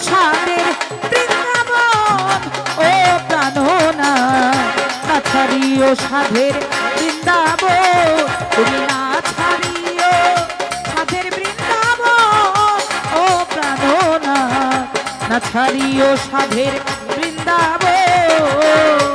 সাদের বৃন্দাবন। ও প্রাণনা না সাধের বৃন্দাবন। তুমি সাধের বৃন্দাবন। ও প্রাণনা না ছাড়িও সাধের বৃন্দাবন।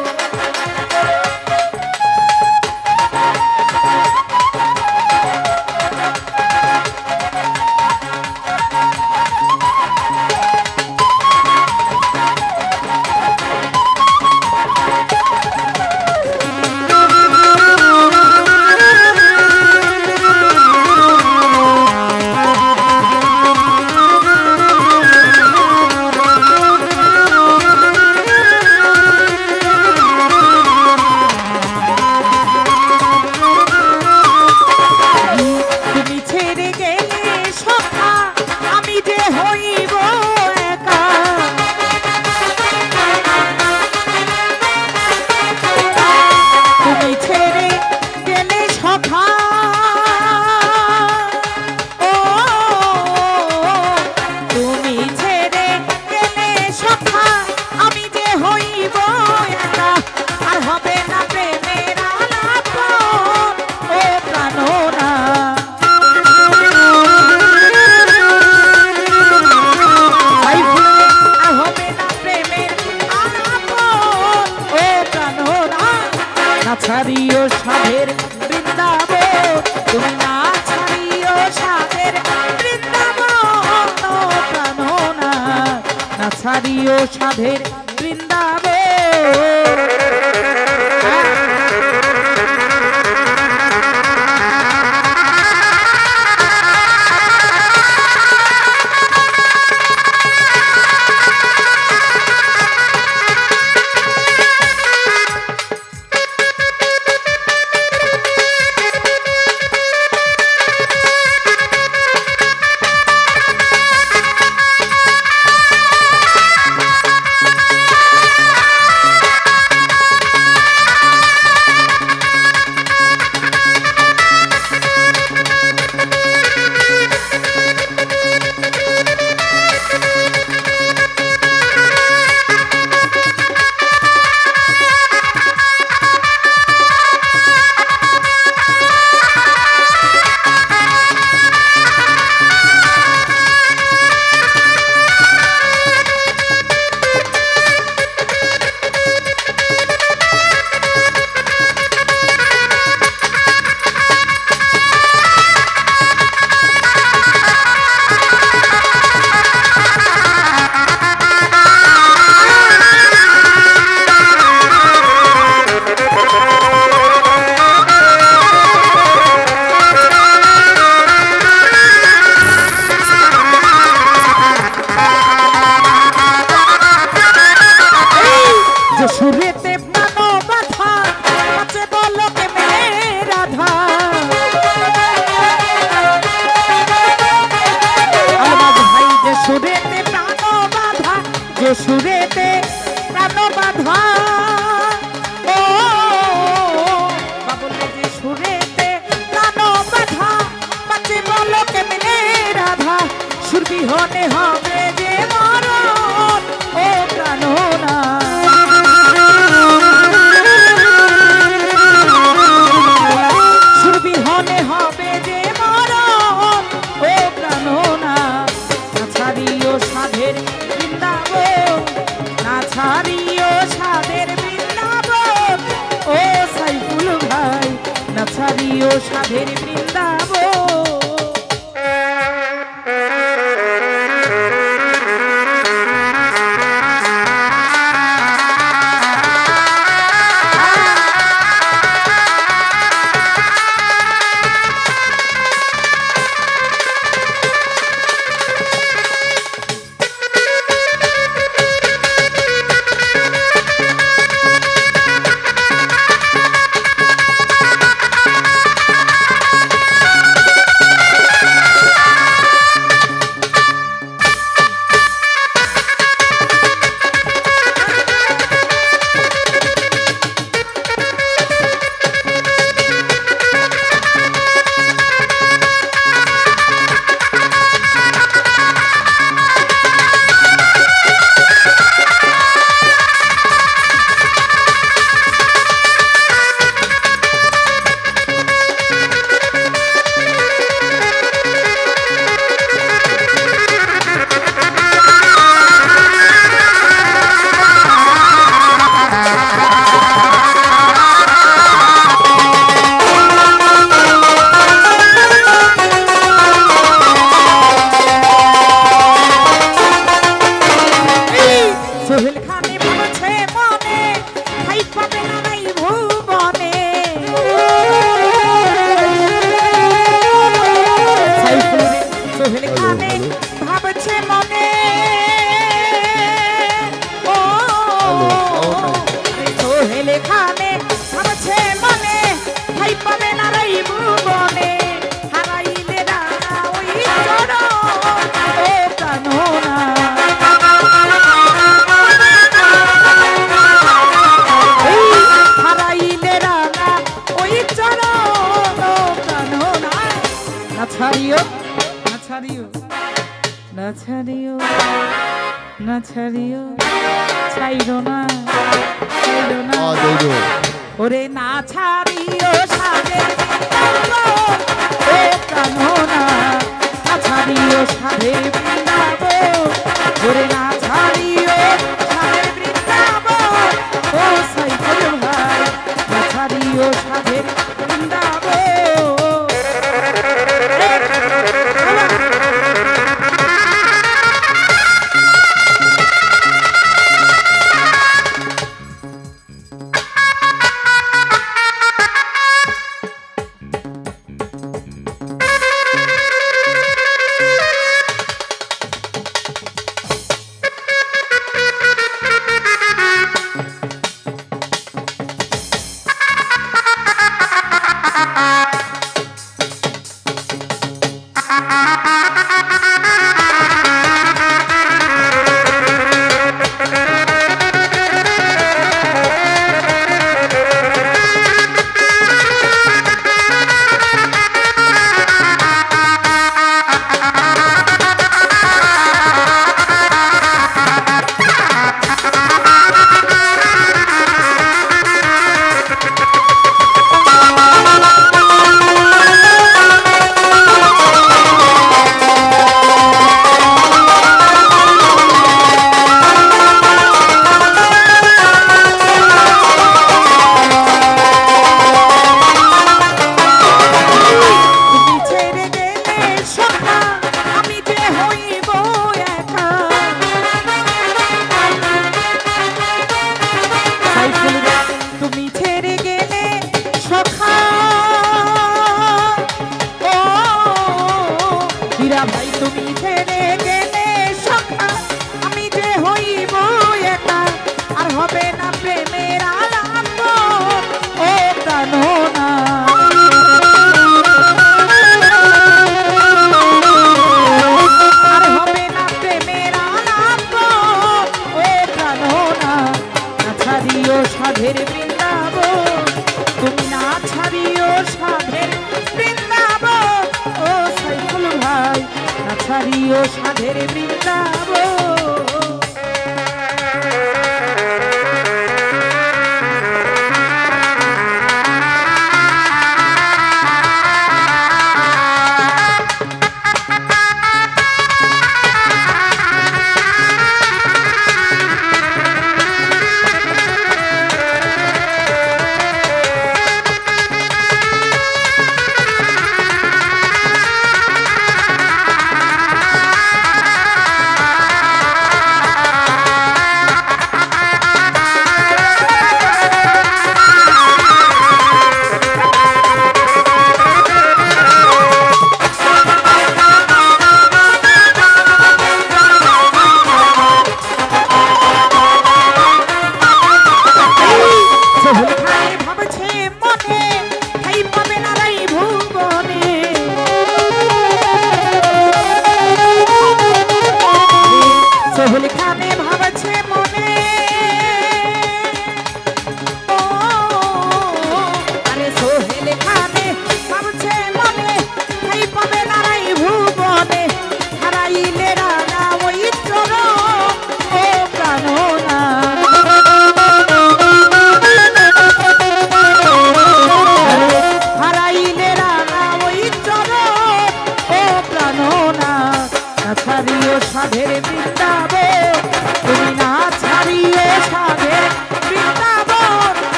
ছাড়িও সাধের সুরেতে প্রাণ বাধা আছে বলকে মেরে রাধা আমার ভাই যে সুরেতে প্রাণ বাধা, যে সুরেতে প্রাণ বাধা। ও, বাবুলে যে সুরেতে প্রাণ বাধা আছে বলকে মেরে রাধা সুর বিহনে হবে সাধের বৃন্দাবন না ছাড়িও না ছাড়িও না ছাড়িও না ছাড়িও ছাইরো না ছাইরো না। ওরে না ছাড়িও ও কামনা না ছাড়িও সাধে ওরে না সারিও সাধের বৃন্দাবন coming.